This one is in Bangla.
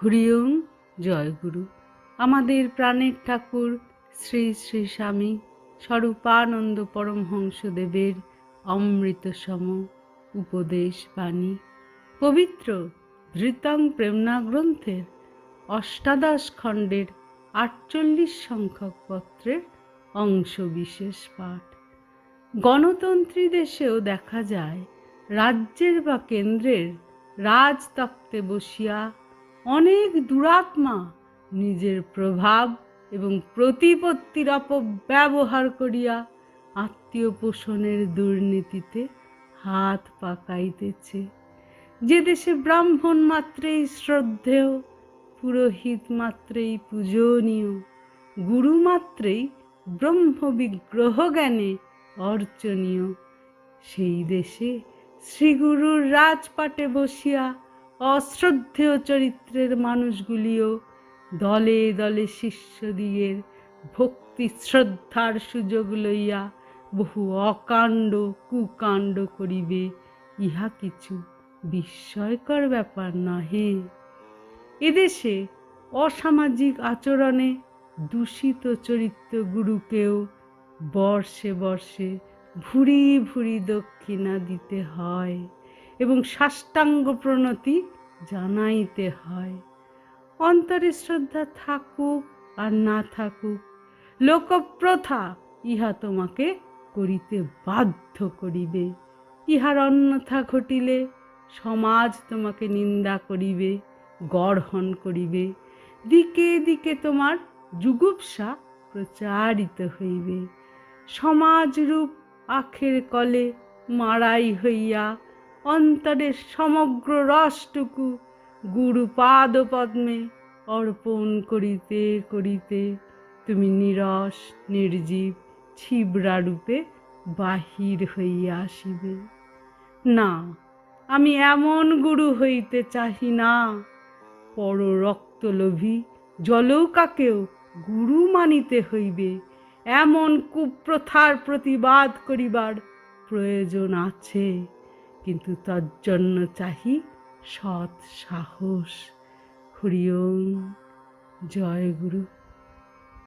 হরিওং জয়গুরু আমাদের প্রাণের ঠাকুর শ্রী শ্রী স্বামী স্বরূপানন্দ পরমহংসদেবের অমৃতসম উপদেশ বাণী। পবিত্র ধৃতাং প্রেমনা গ্রন্থের অষ্টাদশ খণ্ডের আটচল্লিশ সংখ্যক পত্রের অংশ বিশেষ পাঠ। গণতন্ত্রী দেশেও দেখা যায়, রাজ্যের বা কেন্দ্রের রাজতক্তে বসিয়া অনেক দুরাত্মা নিজের প্রভাব এবং প্রতিপত্তির অপব্যবহার করিয়া আত্মীয় পোষণের দুর্নীতিতে হাত পাকাইতেছে। যে দেশে ব্রাহ্মণ মাত্রেই শ্রদ্ধেয়, পুরোহিত মাত্রেই পূজনীয়, গুরু মাত্রেই ব্রহ্মবিগ্রহ জ্ঞানে অর্চনীয়, সেই দেশে শ্রীগুরুর রাজপাটে বসিয়া অশ্রদ্ধেয় চরিত্রের মানুষগুলিও দলে দলে শিষ্যদিগের ভক্তি শ্রদ্ধার সুযোগ লইয়া বহু অকাণ্ড কুকাণ্ড করিবে। ইহা কিছু বিস্ময়কর ব্যাপার নহে। এদেশে অসামাজিক আচরণে দূষিত চরিত্র গুরুকেও বর্ষে বর্ষে ভুরি ভুরি দক্ষিণা দিতে হয়। এবং সাষ্টাঙ্গ প্রণতি জানাইতে হয়। অন্তরে শ্রদ্ধা থাকুক আর না থাকুক, লোকপ্রথা ইহা তোমাকে করিতে বাধ্য করিবে। ইহার অন্যথা ঘটিলে সমাজ তোমাকে নিন্দা করিবে গড়হন করিবে। দিকে দিকে তোমার যুগুপসা প্রচারিত হইবে। সমাজরূপ আখের কলে মারাই হইয়া অন্তরের সমগ্র রসটুকু গুরু পাদ পদ্মে অর্পণ করিতে করিতে তুমি নিরস, নির্জীব, ছিবড়া রূপে বাহির হইয়া আসিবে। না, আমি এমন গুরু হইতে চাহি না। পর রক্তলোভী জলৌকাকেও গুরু মানিতে হইবে। এমন কুপ্রথার প্রতিবাদ করিবার প্রয়োজন আছে। কিন্তু তার জন্য চাহি সৎ সাহস। হরিওম জয় গুরু।